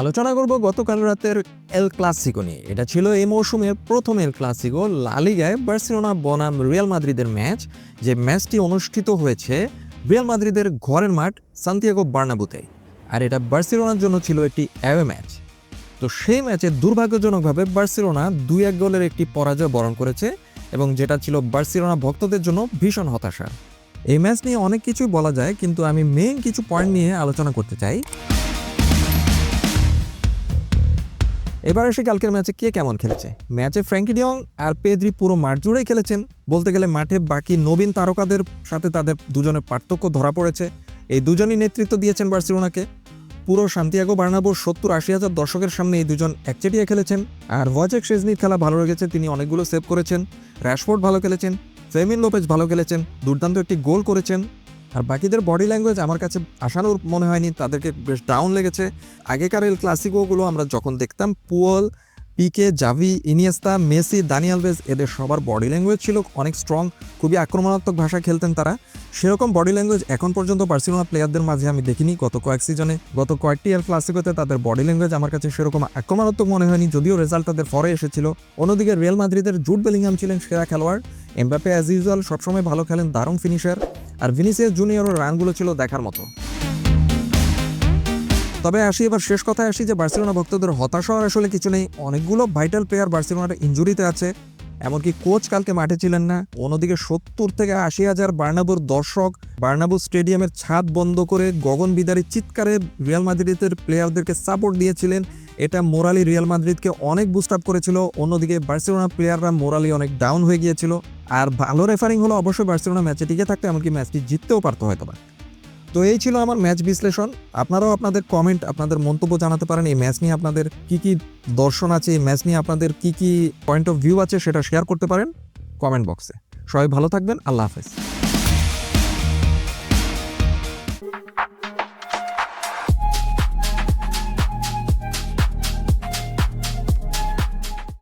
আলোচনা করব গতকাল রাতের এল ক্লাসিকো নিয়ে। এটা ছিল এই মৌসুমের প্রথম এল ক্লাসিকো লালিগায় বার্সেলোনা, বনাম রিয়াল মাদ্রিদের ম্যাচ যে ম্যাচটি অনুষ্ঠিত হয়েছে রিয়াল মাদ্রিদের ঘরের মাঠ সান্তিয়াগো বার্নাবুতে আর এটা বার্সেলোনার জন্য ছিল একটি অ্যাওয়ে ম্যাচ তো সেই ম্যাচে দুর্ভাগ্যজনকভাবে বার্সেলোনা দুই এক গোলের একটি পরাজয় বরণ করেছে এবং যেটা ছিল বার্সেলোনা ভক্তদের জন্য ভীষণ হতাশা এই ম্যাচ নিয়ে অনেক কিছুই বলা যায়, কিন্তু আমি মেইন কিছু পয়েন্ট নিয়ে আলোচনা করতে চাই। এবার এসে কালকের ম্যাচে কে কেমন খেলেছে? ম্যাচে ফ্র্যাঙ্কি ডিয়ং আর পেদ্রি পুরো মাঠ জুড়েই খেলেছেন। বলতে গেলে মাঠে বাকি নবীন তারকাদের সাথে তাদের দুজনের পার্থক্য ধরা পড়েছে। এই দুজনই নেতৃত্ব দিয়েছেন বার্সেলোনাকে। পুরো শান্তিয়াগো বার্নাবোর সত্তর আশি হাজার দর্শকের সামনে এই দুজন একচেটিয়া খেলেছেন। আর ওয়াজেক শেজনির খেলা ভালো লেগেছে, তিনি অনেকগুলো সেভ করেছেন। র্যাশফোর্ড ভালো খেলেছেন ফেমিন লোপেজ ভালো খেলেছেন, দুর্দান্ত একটি গোল করেছেন। আর বাকিদের বডি ল্যাঙ্গুয়েজ আমার কাছে আসানোর মনে হয়নি, তাদেরকে বেশ ডাউন লেগেছে। আগেকার এল ক্লাসিকোগুলো আমরা যখন দেখতাম, Puyol, Pique, Xavi, Iniesta, Messi Daniyal বেজ এদের সবার বডি ল্যাঙ্গুয়েজ ছিল অনেক স্ট্রং খুবই আক্রমণাত্মক ভাষা খেলতেন তারা। সেরকম বডি ল্যাঙ্গুয়েজ এখন পর্যন্ত বার্সেলোনা প্লেয়ারদের মাঝে আমি দেখিনি, গত কয়েক সিজনে গত কয়েকটি এল ক্লাসিকোতে তাদের বডি ল্যাঙ্গুয়েজ আমার কাছে সেরকম আক্রমণাত্মক মনে হয়নি, যদিও রেজাল্ট তাদের ফরে এসেছিল। অন্যদিকে রিয়াল মাদ্রিদের জুট বেলিংহাম ছিলেন সেরা খেলোয়াড় এমবাপে অ্যাজ ইউজুয়াল সবসময় ভালো খেলেন, দারুণ ফিনিশার আর ভিনিসিয়াস জুনিয়রের রানগুলো ছিল দেখার মতো। তবে আসি এবার শেষ কথায় আসি যে বার্সেলোনা ভক্তদের হতাশা আসলে কিছু নেই। অনেকগুলো ভাইটাল প্লেয়ার বার্সেলোনার ইঞ্জুরিতে আছে। এমনকি কোচ কালকে মাঠে ছিলেন না। অন্যদিকে সত্তর থেকে আশি হাজার বার্নাবুর দর্শক বার্নাবু স্টেডিয়ামের ছাদ বন্ধ করে গগন বিদারী চিৎকারে রিয়াল মাদ্রিদের প্লেয়ারদেরকে সাপোর্ট দিয়েছিলেন। এটা মোরালি রিয়াল মাদ্রিদকে অনেক বুস্ট আপ করেছিল। অন্যদিকে বার্সেলোনা প্লেয়াররা মোরালি অনেক ডাউন হয়ে গিয়েছিল। আর ভালো রেফারিং হলো অবশ্যই বার্সেলোনা ম্যাচে টিকে থাকতে, এমনকি ম্যাচটি জিততেও পারতো হয়তো বা তো এই ছিল আমার ম্যাচ বিশ্লেষণ। আপনারাও আপনাদের কমেন্ট আপনাদের মন্তব্য জানাতে পারেন। এই ম্যাচ নিয়ে আপনাদের কি কি দর্শন আছে, এই ম্যাচ নিয়ে আপনাদের কি কি পয়েন্ট অফ ভিউ আছে সেটা শেয়ার করতে পারেন কমেন্ট বক্সে সবাই ভালো থাকবেন, আল্লাহ হাফেজ।